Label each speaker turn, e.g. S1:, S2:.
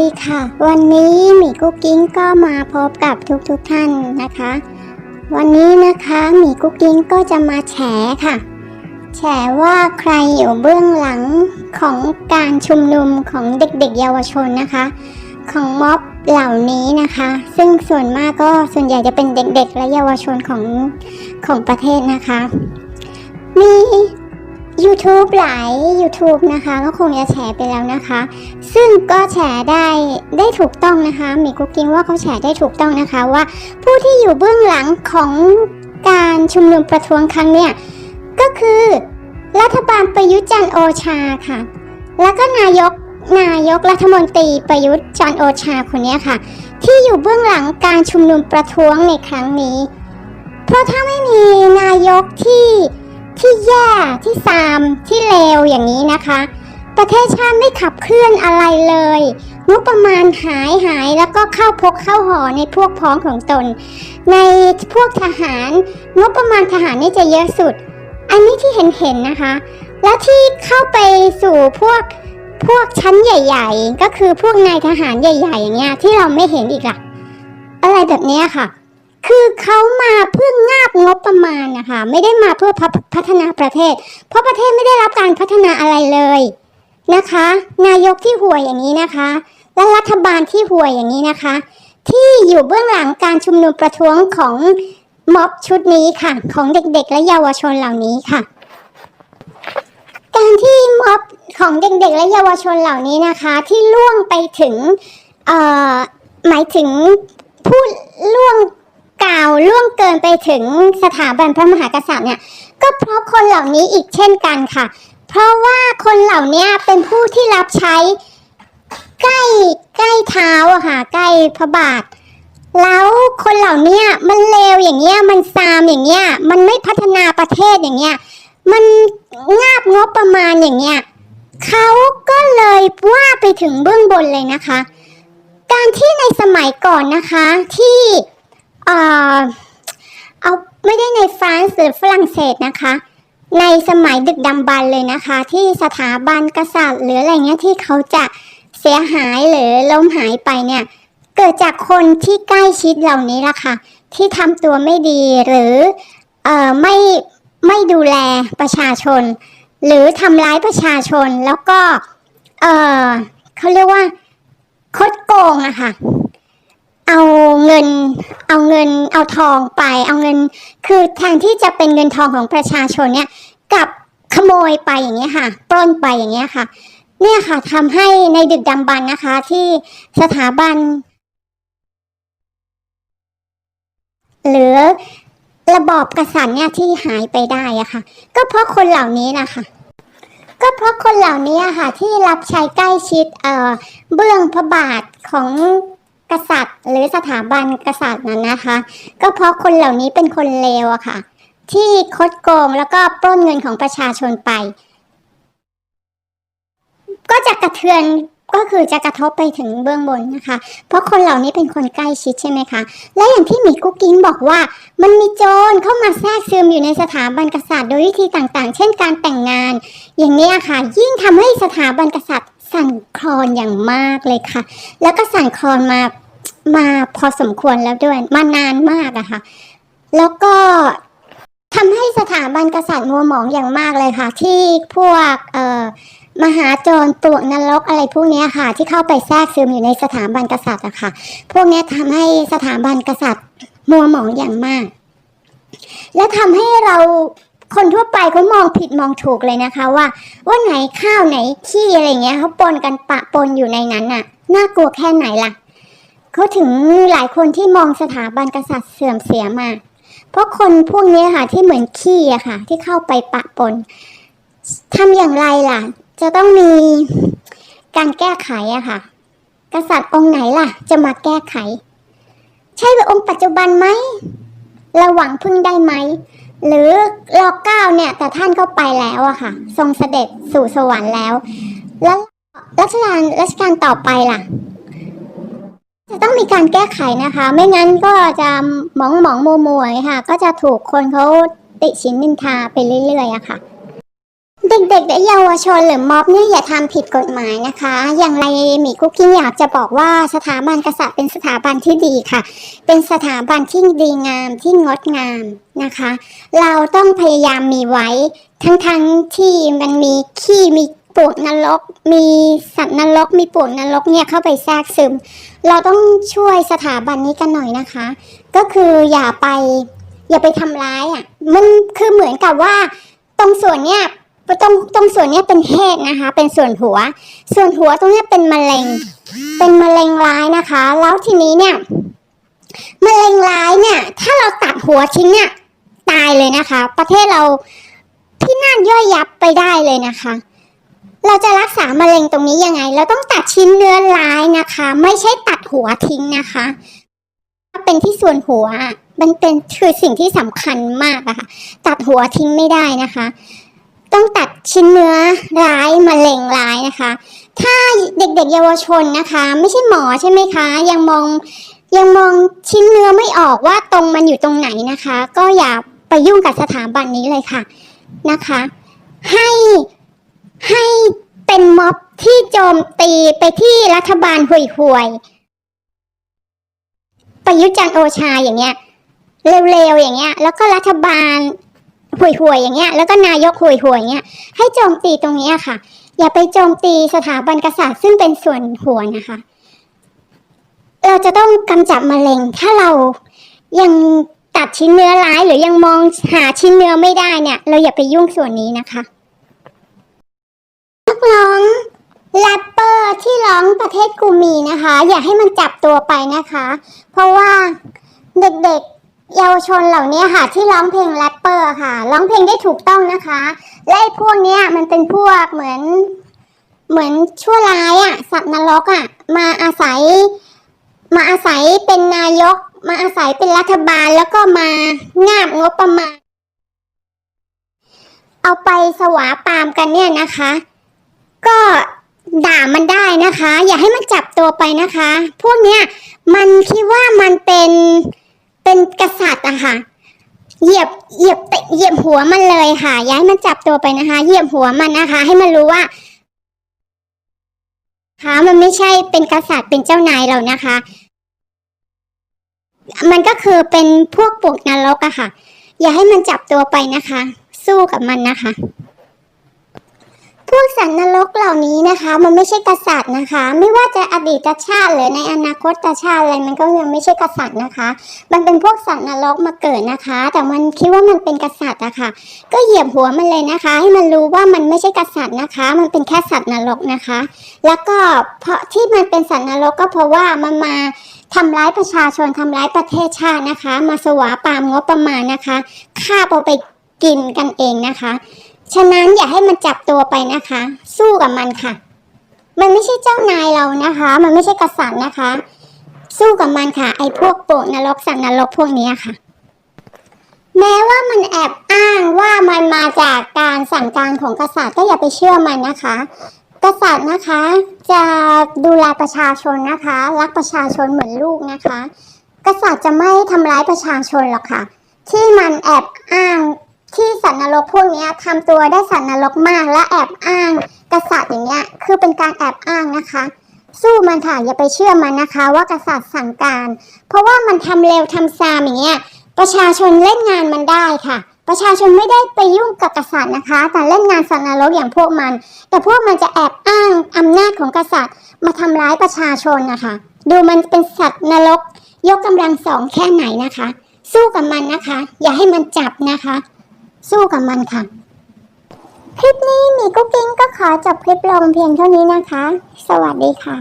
S1: ดีค่ะ วันนี้หมีกุ๊กกิ้งก็มาพบกับทุกๆทท่านนะคะ วันนี้นะคะหมีกุ๊กกิ้งก็จะมาแฉค่ะ แฉว่าใครอยู่เบื้องหลังของการชุมนุมของเด็กๆเยาวชนนะคะ ของม็อบเหล่านี้นะคะ ซึ่งส่วนมากก็ส่วนใหญ่จะเป็นเด็กๆ และเยาวชนของของประเทศนะคะ มี YouTube หลาย YouTube นะคะ ก็คงจะแฉไปแล้วนะคะ ซึ่งก็แฉได้ได้ถูกต้องนะคะหมีกุ๊กกิ้งว่าเขาแฉได้ถูกต้องนะคะว่า ผู้ที่อยู่เบื้องหลังของการชุมนุมประท้วงครั้งเนี่ยก็คือรัฐบาลประยุทธ์จันโอชาค่ะ แล้วก็นายกนายกรัฐมนตรีประยุทธ์จันโอชาคนนี้ค่ะ ที่อยู่เบื้องหลังการชุมนุมประท้วงในครั้งนี้ เพราะถ้าไม่มีนายกที่ ที่แย่ที่ซามที่เลวอย่างนี้นะคะ ประเทศชาติไม่ขับเคลื่อนอะไรเลยงบประมาณหายหายแล้วก็เข้าพกเข้าหอในพวกพ้องของตน ในพวกทหารงบประมาณทหารนี่จะเยอะสุด อันนี้ที่เห็นเห็นนะคะ และที่เข้าไปสู่พวกพวกชั้นใหญ่ ๆ ก็คือพวกนายทหารใหญ่ ๆ อย่างเงี้ยที่เราไม่เห็นอีกล่ะอะไรแบบนี้ค่ะ คือเขามาเพื่องาบงบประมาณนะคะ ไม่ได้มาเพื่อพัฒพัฒนาประเทศ เพราะประเทศไม่ได้รับการพัฒนาอะไรเลยนะคะ นายกที่ห่วยอย่างนี้นะคะ และรัฐบาลที่ห่วยอย่างนี้นะคะ ที่อยู่เบื้องหลังการชุมนุมประท้วงของม็อบชุดนี้ค่ะ ของเด็กๆ และเยาวชนเหล่านี้ค่ะ การที่ม็อบของเด็กๆ และเยาวชนเหล่านี้นะคะ ที่ล่วงไปถึงหมายถึงผู้ล่วง กล่าวล่วงเกิ นไปถึงสถาบันพระมหากษัตริย์เนี่ยก็เพราะคนเหล่านี้อีกเช่นกันค่ะ เพราะว่าคนเหล่านี้เป็นผู้ที่รับใช้ใกล้ใกล้เท้าอะค่ะใกล้พระบาท แล้วคนเหล่านี้มันเลวอย่างเงี้ยมันซามอย่างเงี้ยมันไม่พัฒนาประเทศอย่างเงี้ยมันงาบงบประมาณอย่างเงี้ยเขาก็เลยว่าไปถึงเบื้องบนเลยนะคะ การที่ในสมัยก่อนนะคะที่ เอ่อ เอาไม่ได้ในฟรานซ์หรือฝรั่งเศสนะคะ ในสมัยดึกดำบรรพ์เลยนะคะ ที่สถาบันกษัตริย์ หรืออะไรเงี้ยที่เขาจะเสียหายหรือล้มหายไปเนี่ย เกิดจากคนที่ใกล้ชิดเหล่านี้ละค่ะ ที่ทำตัวไม่ดีหรือเอ่อไม่ไม่ดูแลประชาชน หรือทำร้ายประชาชนแล้วก็เอ่อเขาเรียกว่าคดโกงอะค่ะ เอาเงิน เอาเงิน เอาทองไป เอาเงิน คือแทนที่จะเป็นเงินทองของประชาชนเนี่ยกับขโมยไปอย่างเงี้ยค่ะ ปล้นไปอย่างเงี้ยค่ะ เนี่ยค่ะทำให้ในดึกดำบรรนะคะ ที่สถาบัน หรือระบอบกษัตริย์เนี่ยที่หายไปได้อะค่ะ ก็เพราะคนเหล่านี้นะคะก็เพราะคนเหล่านี้ค่ะที่รับใช้ใกล้ชิดเอ่อเบื้องพระบาทของ กษัตริย์ หรือสถาบันกษัตริย์นั้นนะคะ ก็เพราะคนเหล่านี้เป็นคนเลวอะค่ะ ที่คดโกงแล้วก็ปล้นเงินของประชาชนไป ก็จะกระเทือนก็คือจะกระทบไปถึงเบื้องบนนะคะ เพราะคนเหล่านี้เป็นคนใกล้ชิดใช่ไหมคะ และอย่างที่หมีกุ๊กกิ้งบอกว่า มันมีโจรเข้ามาแทรกซึมอยู่ในสถาบันกษัตริย์ โดยวิธีต่างๆ เช่นการแต่งงาน อย่างนี้ค่ะ ยิ่งทำให้สถาบันกษัตริย์ สั่นคลอนอย่างมากเลยค่ะ แล้วก็สั่นคลอนมามาพอสมควรแล้วด้วยมานานมากอะค่ะ แล้วก็ทำให้สถาบันกษัตริย์มัวหมองอย่างมากเลยค่ะ ที่พวกเอ่อมหาโจรปลวกนรกอะไรพวกนี้ค่ะ ที่เข้าไปแทรกซึมอยู่ในสถาบันกษัตริย์อะค่ะ พวกนี้ทำให้สถาบันกษัตริย์มัวหมองอย่างมาก และทำให้เรา คนทั่วไปเขามองผิดมองถูกเลยนะคะว่า ว่าไหนข้าวไหนขี้อะไรเงี้ยเขาปนกันปะปนอยู่ในนั้นน่ะ น่ากลัวแค่ไหนล่ะเขาถึงหลายคนที่มองสถาบันกษัตริย์เสื่อมเสียมา เพราะคนพวกนี้ค่ะที่เหมือนขี้อะค่ะ ที่เข้าไปปะปนทำอย่างไรล่ะ จะต้องมีการแก้ไขอะค่ะ กษัตริย์องค์ไหนล่ะ จะมาแก้ไข ใช่องค์ปัจจุบันไหมเราหวังพึ่งได้ไหม หรือรอเก้าเนี่ยแต่ท่านก็ไปแล้วอะค่ะ ทรงเสด็จสู่สวรรค์แล้ว แล้วรัชกาลรัชกาลต่อไปล่ะ จะต้องมีการแก้ไขนะคะ ไม่งั้นก็จะหมองหมองมัวมัวๆค่ะ ก็จะถูกคนเขาติชินนินทาไปเรื่อยๆอะค่ะ เด็กๆและเยาวชนหรือม็อบเนี่ยอย่าทำผิดกฎหมายนะคะ อย่างไรหมีคุกกิ้งอยากจะบอกว่าสถาบันกษัตริย์เป็นสถาบันที่ดีค่ะ เป็นสถาบันที่ดีงามที่งดงามนะคะ เราต้องพยายามมีไว้ ทั้งๆที่มันมีขี้มีปวกนรก มีสัตว์นรก มีปวกนรกเนี่ยเข้าไปแทรกซึม เราต้องช่วยสถาบันนี้กันหน่อยนะคะ ก็คืออย่าไป อย่าไปทำร้ายอะ มันคือเหมือนกับว่า ตรงส่วนเนี้ย ตรงตรงส่วนนี้เป็นเหตุนะคะ เป็นส่วนหัว ส่วนหัวตรงนี้เป็นมะเร็ง เป็นมะเร็งร้ายนะคะ แล้วทีนี้เนี่ยมะเร็งร้ายเนี่ย ถ้าเราตัดหัวทิ้งเนี่ยตายเลยนะคะ ประเทศเราที่น่านย่อยยับไปได้เลยนะคะ เราจะรักษามะเร็งตรงนี้ยังไง เราต้องตัดชิ้นเนื้อร้ายนะคะ ไม่ใช่ตัดหัวทิ้งนะคะเป็นที่ส่วนหัวมันเป็นคือสิ่งที่สำคัญมากอะค่ะตัดหัวทิ้งไม่ได้นะคะ ต้องตัดชิ้นเนื้อร้ายมะเร็งร้ายนะคะ ถ้าเด็กๆเยาวชนนะคะ ไม่ใช่หมอใช่ไหมคะ ยังมองยังมองชิ้นเนื้อไม่ออกว่าตรงมันอยู่ตรงไหนนะคะ ก็อย่าไปยุ่งกับสถาบันนี้เลยค่ะนะคะ ให้ให้เป็นม็อบที่โจมตีไปที่รัฐบาลห่วยๆประยุทธ์จันโอชาอย่างเงี้ยเร็วๆอย่างเงี้ย แล้วก็รัฐบาล ห่วยๆอย่างเงี้ยแล้วก็นายกห่วยๆอย่างเงี้ยให้โจมตีตรงเนี้ยค่ะ อย่าไปโจมตีสถาบันกษัตริย์ซึ่งเป็นส่วนหัวนะคะ เราจะต้องกำจัดมะเร็ง ถ้าเรายังตัดชิ้นเนื้อร้าย หรือยังมองหาชิ้นเนื้อไม่ได้เนี่ย เราอย่าไปยุ่งส่วนนี้นะคะนักร้องแรปเปอร์ที่ร้องประเทศกูมีนะคะ อย่าให้มันจับตัวไปนะคะ เพราะว่าเด็กๆ เยาวชนเหล่านี้ค่ะที่ร้องเพลงแรปเปอร์ค่ะ ร้องเพลงได้ถูกต้องนะคะ และไอ้พวกเนี้ยมันเป็นพวกเหมือน เหมือนชั่วร้ายอะสัตว์นรกอะมาอาศัย มาอาศัยเป็นนายก มาอาศัยเป็นรัฐบาลแล้วก็มางาบงบประมาณ เอาไปสวาปามกันเนี่ยนะคะ ก็ด่ามันได้นะคะ อย่าให้มันจับตัวไปนะคะ พวกเนี้ยมันคิดว่ามันเป็น เป็นกษัตริย์อะค่ะ เหยียบเหยียบเตะเหยียบหัวมันเลยค่ะอย่าให้มันจับตัวไปนะคะ เหยียบหัวมันนะคะ ให้มันรู้ว่าค่ะมันไม่ใช่เป็นกษัตริย์เป็นเจ้านายเรานะคะ มันก็คือเป็นพวกปวกนรกอะค่ะ อย่าให้มันจับตัวไปนะคะ สู้กับมันนะคะ พวกสัตว์นรกเหล่านี้นะคะ มันไม่ใช่กษัตริย์นะคะ ไม่ว่าจะอดีตชาติหรือในอนาคตชาติอะไรมันก็ยังไม่ใช่กษัตริย์นะคะ มันเป็นพวกสัตว์นรกมาเกิดนะคะ แต่มันคิดว่ามันเป็นกษัตริย์อะค่ะ ก็เหยียบหัวมันเลยนะคะ ให้มันรู้ว่ามันไม่ใช่กษัตริย์นะคะ มันเป็นแค่สัตว์นรกนะคะ แล้วก็เพราะที่มันเป็นสัตว์นรกก็เพราะว่ามันมาทำร้ายประชาชนทำร้ายประเทศชาตินะคะ มาสวาปามงบประมาณนะคะฆ่าเอาไปกินกันเองนะคะ ฉะนั้นอย่าให้มันจับตัวไปนะคะ สู้กับมันค่ะ มันไม่ใช่เจ้านายเรานะคะ มันไม่ใช่กษัตริย์นะคะ สู้กับมันค่ะ ไอ้พวกโปะนรกสัตว์นรกพวกนี้ค่ะ แม้ว่ามันแอบอ้างว่ามันมาจากการสั่งการของกษัตริย์ก็อย่าไปเชื่อมันนะคะ กษัตริย์นะคะจะดูแลประชาชนนะคะ รักประชาชนเหมือนลูกนะคะ กษัตริย์จะไม่ทำร้ายประชาชนหรอกค่ะ ที่มันแอบอ้าง ที่สัตว์นรกพวกนี้ยทำตัวได้สัตว์นรกมากและแอบอ้าง กษัตริย์อย่างเงี้ยคือเป็นการแอบอ้างนะคะ สู้มันค่ะอย่าไปเชื่อมันนะคะ ว่ากษัตริย์สั่งการ เพราะว่ามันทำเร็วทำซามอย่างเงี้ยประชาชนเล่นงานมันได้ค่ะ ประชาชนไม่ได้ไปยุ่งกับกษัตริย์นะคะ แต่เล่นงานสัตว์นรกอย่างพวกมัน แต่พวกมันจะแอบอ้างอำนาจของกษัตริย์ มาทำร้ายประชาชนนะคะ ดูมันเป็นสัตว์นรกยกกำลังสองแค่ไหนนะคะ สู้กับมันนะคะ อย่าให้มันจับนะคะ สู้กับมันค่ะ คลิปนี้มีกุ๊กกิ้งก็ขอจบคลิปลงเพียงเท่านี้นะคะ สวัสดีค่ะ